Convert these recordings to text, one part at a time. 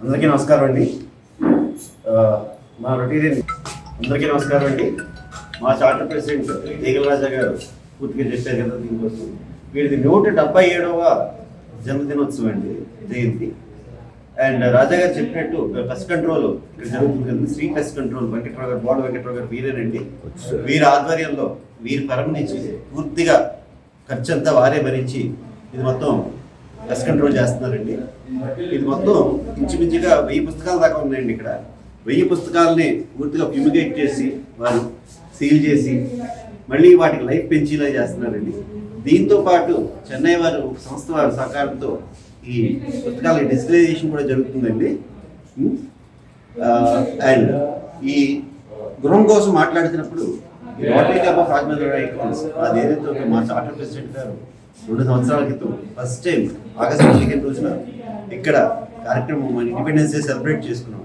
అందరికీ నమస్కారం అండి. మా రొటీరియన్ అందరికీ నమస్కారం అండి. మా చార్టర్ ప్రెసిడెంట్ తీగల రాజా గారు పూర్తిగా చెప్పారు కదా దీనికోసం. వీడిది నూట డెబ్బై ఏడవ జన్మదినోత్సవం అండి జయంతి. అండ్ రాజా గారు చెప్పినట్టు పెస్ట్ కంట్రోల్ ఇక్కడ జరుగుతుంది కదా శ్రీ పెస్ట్ కంట్రోల్ వెంకట్రావు గారు బోడ వెంకట్రావు గారు వీరేనండి. వీరి ఆధ్వర్యంలో వీరి పరం నుంచి పూర్తిగా ఖర్చంతా వారే భరించి ఇది మొత్తం పెస్ట్ కంట్రోల్ చేస్తున్నారండి. ఇది మొత్తం ఇంచుమించుగా వెయ్యి పుస్తకాల దాకా ఉన్నాయండి ఇక్కడ. వెయ్యి పుస్తకాలని పూర్తిగా ఫ్యూమిగేట్ చేసి వారు సీల్ చేసి మళ్ళీ వాటికి లైఫ్ పెంచేలా చేస్తున్నారండి. దీంతో పాటు చెన్నై వారు సంస్థ వారి సహకారంతో ఈ పుస్తకాల డిజిటలైజేషన్ కూడా జరుగుతుందండి. అండ్ ఈ గృహం కోసం మాట్లాడుతున్నప్పుడు ఈ రోటరీ క్లబ్ ఆఫ్ రాజమండ్రి అది ఏదైతే మా చార్టర్ ప్రెసిడెంట్ గారు రెండు సంవత్సరాల క్రితం ఫస్ట్ టైం ఆగస్టు పదిహేను రోజున ఇక్కడ కార్యక్రమం మన ఇండిపెండెన్స్ డే సెలబ్రేట్ చేసుకున్నాం.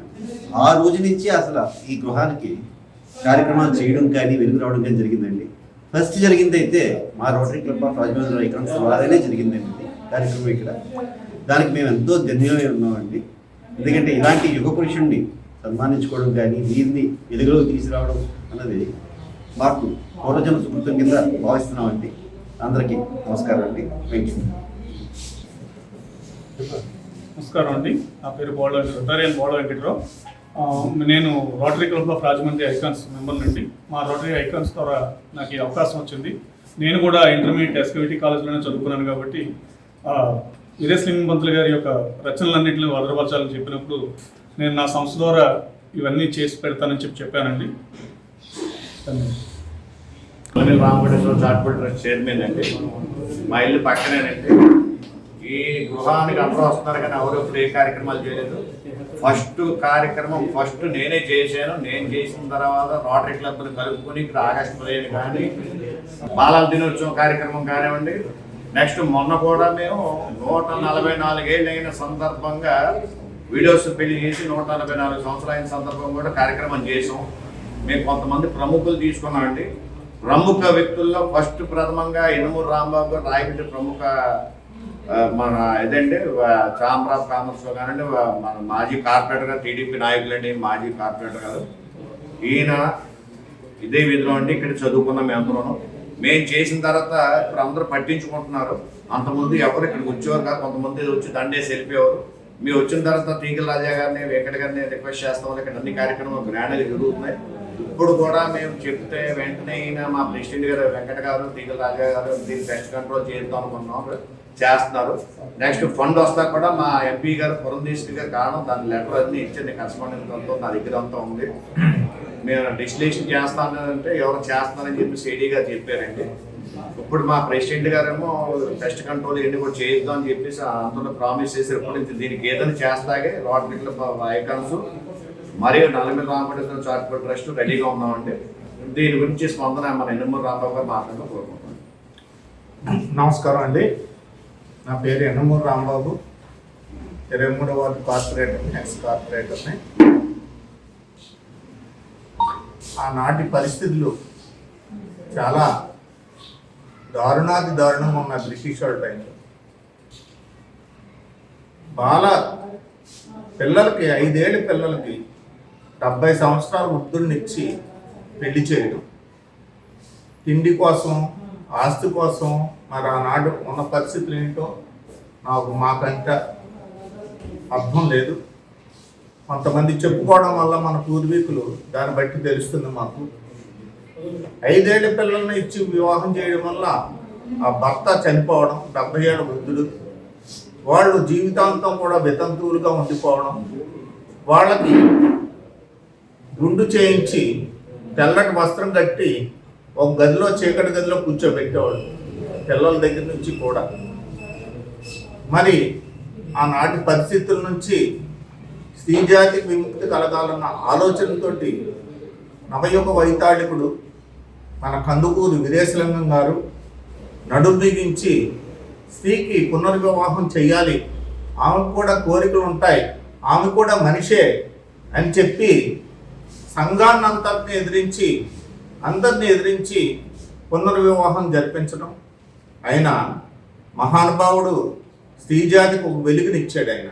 ఆ రోజు నుంచి అసలు ఈ గృహానికి కార్యక్రమాలు చేయడం కానీ వెలుగు రావడం కానీ జరిగిందండి. ఫస్ట్ జరిగింది అయితే మా rotary club of Rajahmundry icons ద్వారానే జరిగిందండి కార్యక్రమం ఇక్కడ. దానికి మేము ఎంతో ధన్యమై ఉన్నామండి. ఎందుకంటే ఇలాంటి యుగ పురుషుణ్ణి సన్మానించుకోవడం కానీ వీరిని వెలుగులోకి తీసుకురావడం అన్నది మాకు పూర్వజన సుకృతం కింద భావిస్తున్నామండి. అందరికీ నమస్కారం అండి. నమస్కారం అండి. నా పేరు బోళ రొటారియన్ బోళ వెంకటరావు. నేను rotary club of Rajahmundry icons member నుండి. మా రోటరీ ఐకాన్స్ ద్వారా నాకు ఈ అవకాశం వచ్చింది. నేను కూడా ఇంటర్మీడియట్ ఎస్కవిటీ కాలేజ్లోనే చదువుకున్నాను కాబట్టి ఆ, వీరేశలింగం గారి యొక్క రచనలన్నింటినీ వదలపరచాలని చెప్పినప్పుడు నేను నా సంస్థ ద్వారా ఇవన్నీ చేసి పెడతానని చెప్పి చెప్పానండి. ధన్యవాదాలు. Anil Ramakoteswara charitable trust chairman అండి మా ఇల్లు పక్కనేనండి ఈ గృహానికి అందరూ వస్తున్నారు కానీ ఎవరు ఇప్పుడు ఏ కార్యక్రమాలు చేయలేదు. ఫస్ట్ కార్యక్రమం ఫస్ట్ నేనే చేశాను. నేను చేసిన తర్వాత రోటరీ క్లబ్ని కలుపుకొని ఇక్కడ ఆగస్టు పదిహేను కానీ బాలల దినోత్సవం కార్యక్రమం కానివ్వండి నెక్స్ట్ మొన్న కూడా మేము నూట నలభై నాలుగేళ్ళు అయిన సందర్భంగా వీడియోస్ పెళ్ళి చేసి నూట నలభై నాలుగు సంవత్సరాలు అయిన సందర్భం కూడా కార్యక్రమం చేసాం మేము కొంతమంది ప్రముఖులు తీసుకున్నామండి. ప్రముఖ వ్యక్తుల్లో ఫస్ట్ ప్రథమంగా ఇనుమూరు రాంబాబు గారు రాయగడ్డ ప్రముఖ మన ఇదండి చామరాజ్ కామర్స్ కానివ్వండి మన మాజీ కార్పొరేటర్ గారు టీడీపీ నాయకులండి మాజీ కార్పొరేటర్ గారు. ఈయన ఇదే విధిలో అండి ఇక్కడ చదువుకున్నాం మేమందరం మేము చేసిన తర్వాత ఇప్పుడు అందరూ పట్టించుకుంటున్నారు. అంతకుముందు ఎవరు ఇక్కడికి వచ్చేవారు కాదు కొంతమంది వచ్చి దండేసి వెళ్ళిపోయేవారు. మేము వచ్చిన తర్వాత టీకల్ రాజా గారిని వెంకట గారిని రిక్వెస్ట్ చేస్తాం ఇక్కడ అన్ని కార్యక్రమాలు గ్రాండ్గా జరుగుతున్నాయి. ఇప్పుడు కూడా మేము చెప్తే వెంటనే ఈయన మా ప్రెసిడెంట్ గారు వెంకట గారు తీగల రాజా గారు దీన్ని పెస్ట్ కంట్రోల్ చేద్దాం అనుకున్నాం చేస్తున్నారు. నెక్స్ట్ ఫండ్ వస్తా కూడా మా ఎంపీ గారు పురంధేశ్వరి గారు కారణం దాని లెటర్ అన్ని ఇచ్చింది కరస్పాండెంట్ అంతా నా దగ్గర అంతా ఉంది. మేము డిస్టిలేషన్ చేస్తానంటే ఎవరు చేస్తానని చెప్పి సిడీ గారు చెప్పారండి. ఇప్పుడు మా ప్రెసిడెంట్ గారేమో పెస్ట్ కంట్రోల్ ఇవన్నీ కూడా చేయిద్దాం అని చెప్పేసి అంతలో ప్రామిస్ చేసి ఇప్పుడు నుంచి దీనికి ఏదైనా చేస్తాగే రోటరీ క్లబ్ ఐకాన్స్ మరియు నల్లమిల్లి రామకృష్ణ చారిటబుల్ ట్రస్ట్ రెడీగా ఉన్నామంటే దీని గురించి స్పందన మన ఎన్నమూరు రామారావు గారు మాట్లాడడం కోరుకుంటున్నాను. నమస్కారం అండి. నా పేరు ఎన్నమూరు రాంబాబు. ఇరవై మూడవ వార్డు కార్పొరేటర్ ఎక్స్ కార్పొరేటర్ని. ఆనాటి పరిస్థితులు చాలా దారుణాది దారుణంగా ఉన్న బ్రిటిష్ వాళ్ళ టైంలో. బాల పిల్లలకి ఐదేళ్ళ పిల్లలకి డెబ్బై సంవత్సరాల వృద్ధుల్నిచ్చి పెళ్ళి చేయడం. తిండి కోసం ఆస్తి కోసం మరి ఆనాడు ఉన్న పరిస్థితులు ఏంటో నాకు మాకంట అర్థం లేదు. కొంతమంది చెప్పుకోవడం వల్ల మన పూర్వీకులు దాన్ని బట్టి తెలుస్తుంది మాకు. ఐదేళ్ళ పిల్లల్ని ఇచ్చి వివాహం చేయడం వల్ల ఆ భర్త చనిపోవడం డెబ్బై ఏళ్ళ వృద్ధుడు. వాళ్ళు జీవితాంతం కూడా వితంతువులుగా ఉండిపోవడం. వాళ్ళకి గుండు చేయించి తెల్లటి వస్త్రం కట్టి ఒక గదిలో చీకటి గదిలో కూర్చోబెట్టేవాడు పిల్లల దగ్గర నుంచి కూడా. మరి ఆనాటి పరిస్థితుల నుంచి స్త్రీజాతి విముక్తి కలగాలన్న ఆలోచనతోటి నవయుగ వైతాళికుడు మన కందుకూరు విదేశలింగం గారు నడుం బిగించి స్త్రీకి పునర్వివాహం చేయాలి ఆమెకు కూడా కోరికలు ఉంటాయి. ఆమె కూడా మనిషే అని చెప్పి సంఘాన్ని అంతటిని ఎదిరించి అందరిని ఎదిరించి పునర్వివాహం జరిపించడం. ఆయన మహానుభావుడు స్త్రీజాతికి ఒక వెలుగునిచ్చాడు ఆయన.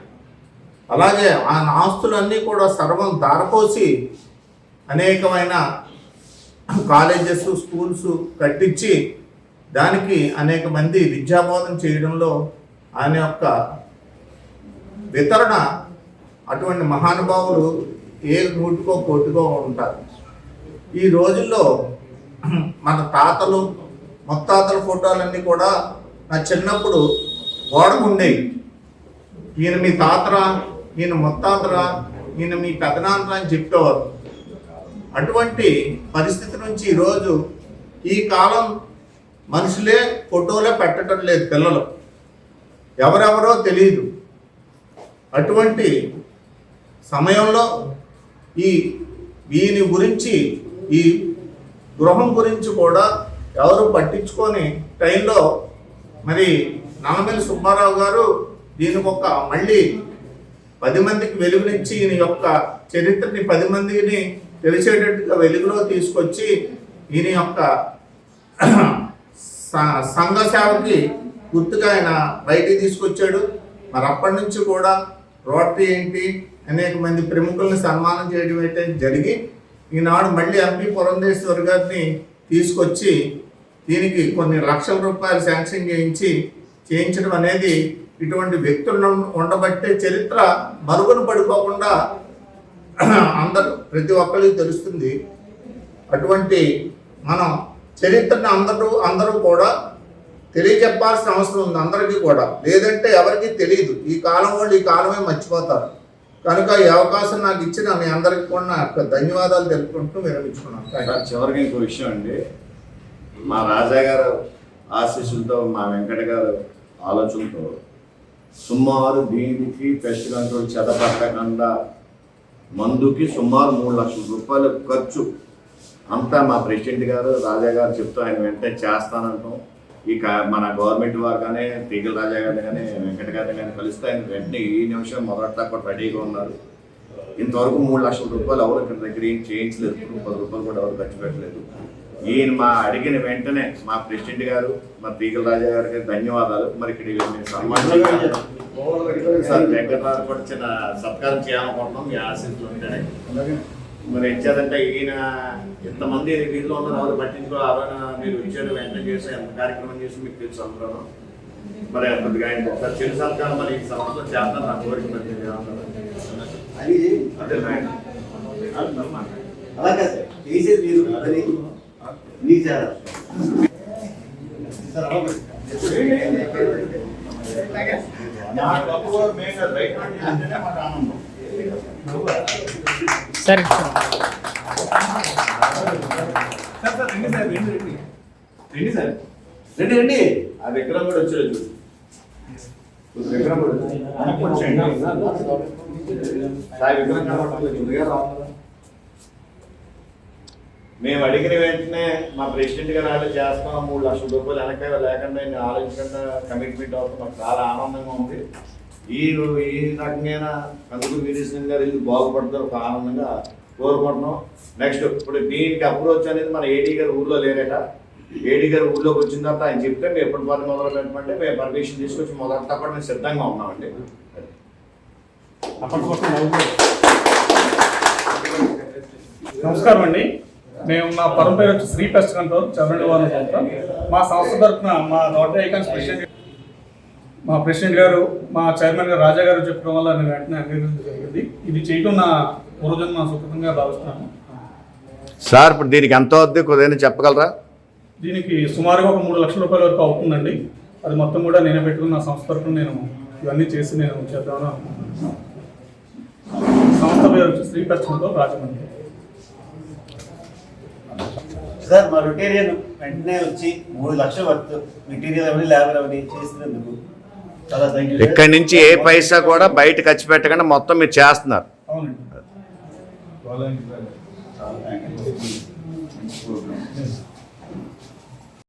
అలాగే ఆ ఆస్తులన్నీ కూడా సర్వం దారపోసి అనేకమైన కాలేజెస్ స్కూల్స్ కట్టించి దానికి అనేక మంది విద్యాబోధన చేయడంలో ఆయన యొక్క వితరణ అటువంటి మహానుభావులు ఏ నూటికో కోటికో ఉంటారు. ఈ రోజుల్లో మన తాతలు ముత్తాతల ఫోటోలన్నీ కూడా నా చిన్నప్పుడు గోడకు ఉండేవి ఈయన మీ తాతరా ఈయన ముత్తాతరా ఈయన మీ పెదనాన్నరా అని చెప్పేవారు. అటువంటి పరిస్థితి నుంచి ఈరోజు ఈ కాలం మనుషులే ఫోటోలే పెట్టడం లేదు పిల్లలు. ఎవరెవరో తెలియదు అటువంటి సమయంలో ఈ వీని గురించి ఈ గృహం గురించి కూడా ఎవరు పట్టించుకొని టైంలో మరి నల్లమల్లి సుబ్బారావు గారు దీని ఒక మళ్ళీ పది మందికి వెలుగునిచ్చి ఈయన యొక్క చరిత్రని పది మందిని తెలిసేటట్టుగా వెలుగులో తీసుకొచ్చి ఈయన యొక్క సంఘ సేవకి గుర్తుగా ఆయన బయటికి తీసుకొచ్చాడు. మరి అప్పటి నుంచి కూడా రోటరీ ఏంటి అనేక మంది ప్రముఖుల్ని సన్మానం చేయడం అయితే జరిగి ఈనాడు మళ్ళీ ఎంపీ పురంధేశ్వర్ గారిని తీసుకొచ్చి దీనికి కొన్ని లక్షల రూపాయలు శాంక్షన్ చేయించి చేయించడం అనేది ఇటువంటి వ్యక్తులను ఉండబట్టే చరిత్ర మరుగున పడిపోకుండా అందరూ ప్రతి ఒక్కరికి తెలుస్తుంది. అటువంటి మనం చరిత్రను అందరూ అందరూ కూడా తెలియజెప్పాల్సిన అవసరం ఉంది అందరికీ కూడా. లేదంటే ఎవరికీ తెలియదు. ఈ కాలం వాళ్ళు ఈ కాలమే మర్చిపోతారు. కనుక ఈ అవకాశం నాకు ఇచ్చిన మీ అందరికి కూడా నా యొక్క ధన్యవాదాలు తెలుపుకుంటూ విరమించుకున్నాను. చివరికి ఇంకో విషయం అండి. మా రాజా గారు ఆశీస్సులతో మా వెంకట గారు ఆలోచనతో సుమారు దీనికి పెస్ట్ కంట్రోల్ చెదపట్టకుండా మందుకి సుమారు మూడు లక్షల రూపాయలు ఖర్చు. అంతా మా ప్రెసిడెంట్ గారు రాజా గారు చెప్తూ ఆయన వెంటనే చేస్తానంటాం. ఈ మన గవర్నమెంట్ వారు కానీ తీగల రాజా గారిని కానీ వెంకట గారిని కానీ కలిస్తే ఆయన వెంటనే ఈ నిమిషం మొదట కూడా రెడీగా ఉన్నారు. ఇంతవరకు మూడు లక్షల రూపాయలు ఎవరు ఇక్కడ దగ్గర ఏం చేయించలేదు. పది రూపాయలు కూడా ఎవరు ఖర్చు పెట్టలేదు. ఈయన మా అడిగిన వెంటనే మా ప్రెసిడెంట్ గారు మా తీగల రాజా గారికి ధన్యవాదాలు. మరి ఇక్కడ వీళ్ళని సార్ కూడా చిన్న సత్కారం చేయాలనుకుంటున్నాం. మీ ఆశీస్సులు ఉంటాయి మరి ఇచ్చేదంటే ఈయన ఇంతమంది వీధిలో ఉన్నారు ఎవరు పట్టించుకో రోజున మీరు ఇచ్చారు వెంటనే చేసి ఎంత కార్యక్రమం చేసి మీకు తెలుసు అందరూ మరి కొద్దిగా ఆయన ఒకసారి చిరు సత్కారం మరి ఈ సంవత్సరం చేస్తాను. నా కోరిక? అది అదే రైట్. అలా కాదు. చేసేది మీరు అది చేయాలి. సార్ బయట నుండి చేస్తేనే మాకు ఆనందం. సరే. రండి రండి. ఆ విగ్రహం కూడా వచ్చాడు కూడా. మేము అడిగిన వెంటనే మా ప్రెసిడెంట్ గారు వాళ్ళు చేస్తాం మూడు లక్షల రూపాయలు వెనక లేకుండా నేను ఆలోచించకుండా కమిట్మెంట్ అవుతుంది మాకు చాలా ఆనందంగా ఉంది. ఈ ఈ రకమైన కందుకు వీరేశ్వరం గారు ఇది బాగుపడతారు ఒక ఆనందంగా కోరుకుంటున్నాం. నెక్స్ట్ ఇప్పుడు దీనికి అప్రోచ్ అనేది మన ఏడీ గారు ఊర్లో లేరట. ఏడీ గారు ఊళ్ళోకి వచ్చిన తర్వాత ఆయన చెప్తే మేము ఎప్పుడు పని మొదలు పెట్టమంటే మేము పర్మిషన్ తీసుకొచ్చి మొదలంతా కూడా మేము సిద్ధంగా ఉన్నామండి. నమస్కారం అండి. మేము మా పరం పేరు వచ్చి శ్రీ పెస్ట్ కంట్రోల్ చంద్రుడి వారు మా సంస్థ తరఫున మా రోటరీ ఐకాన్స్ ప్రెసిడెంట్ మా ప్రెసిడెంట్ గారు మా చైర్మన్ గారు రాజా గారు చెప్పడం వల్ల నేను వెంటనే అంగీకరించడం జరిగింది. ఇది చేయటం నా పూర్వజన్మ సుకృతంగా భావిస్తున్నాను. సార్ ఇప్పుడు దీనికి ఎంత అవుద్ది? కొద్దిగా చెప్పగలరా? దీనికి సుమారుగా ఒక మూడు లక్షల రూపాయల వరకు అవుతుందండి. అది మొత్తం కూడా నేనే పెట్టుకున్న నా సంస్థ తరఫున నేను ఇవన్నీ చేసి నేను చేద్దామని అనుకుంటున్నాను. సంస్థ పేరు వచ్చి శ్రీ రాజమండ్రి. సార్ మా రొటేరియన్ వెంటనే వచ్చి మూడు లక్షల వర్త్ మెటీరియల్ అవన్నీ లేబర్ అవన్నీ చేసినందుకు ఇక్కడి నుంచి ఏ పైసా కూడా బయట ఖర్చు పెట్టకుండా మొత్తం మీరు చేస్తున్నారు. అవునండి.